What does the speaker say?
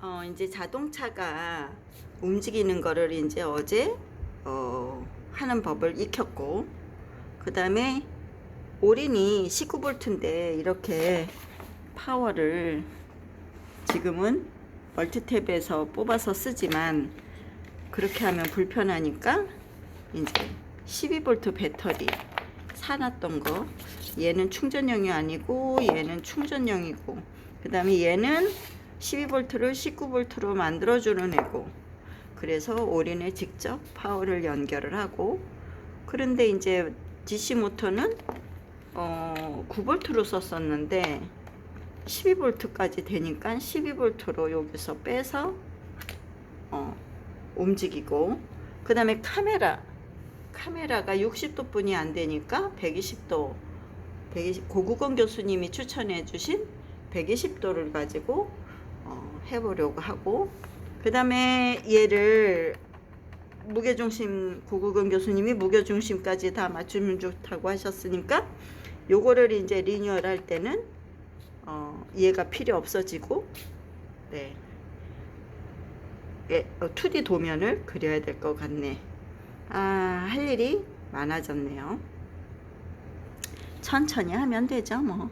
어, 이제 자동차가 움직이는 거를 이제 어제 어, 하는 법을 익혔고 그 다음에 올인이 19V인데 이렇게 파워를 지금은 멀티탭에서 뽑아서 쓰지만 그렇게 하면 불편하니까 이제 12V 배터리 사놨던 거. 얘는 충전형이 아니고 얘는 충전형이고 그 다음에 얘는 12V를 19V로 만들어주는 애고 그래서 올인에 직접 파워를 연결을 하고 그런데 이제 DC 모터는 어 9V로 썼었는데 12V까지 되니까 12V로 여기서 빼서 어 움직이고 그 다음에 카메라 카메라가 60도 뿐이 안 되니까 120도 120, 고국원 교수님이 추천해 주신 120도를 가지고 어, 해보려고 하고 그 다음에 얘를 무게중심 고국원 교수님이 무게중심까지 다 맞추면 좋다고 하셨으니까 요거를 이제 리뉴얼 할 때는 어, 얘가 필요 없어지고 네. 예, 어, 2D 도면을 그려야 될 것 같네. 아, 할 일이 많아졌네요. 천천히 하면 되죠, 뭐.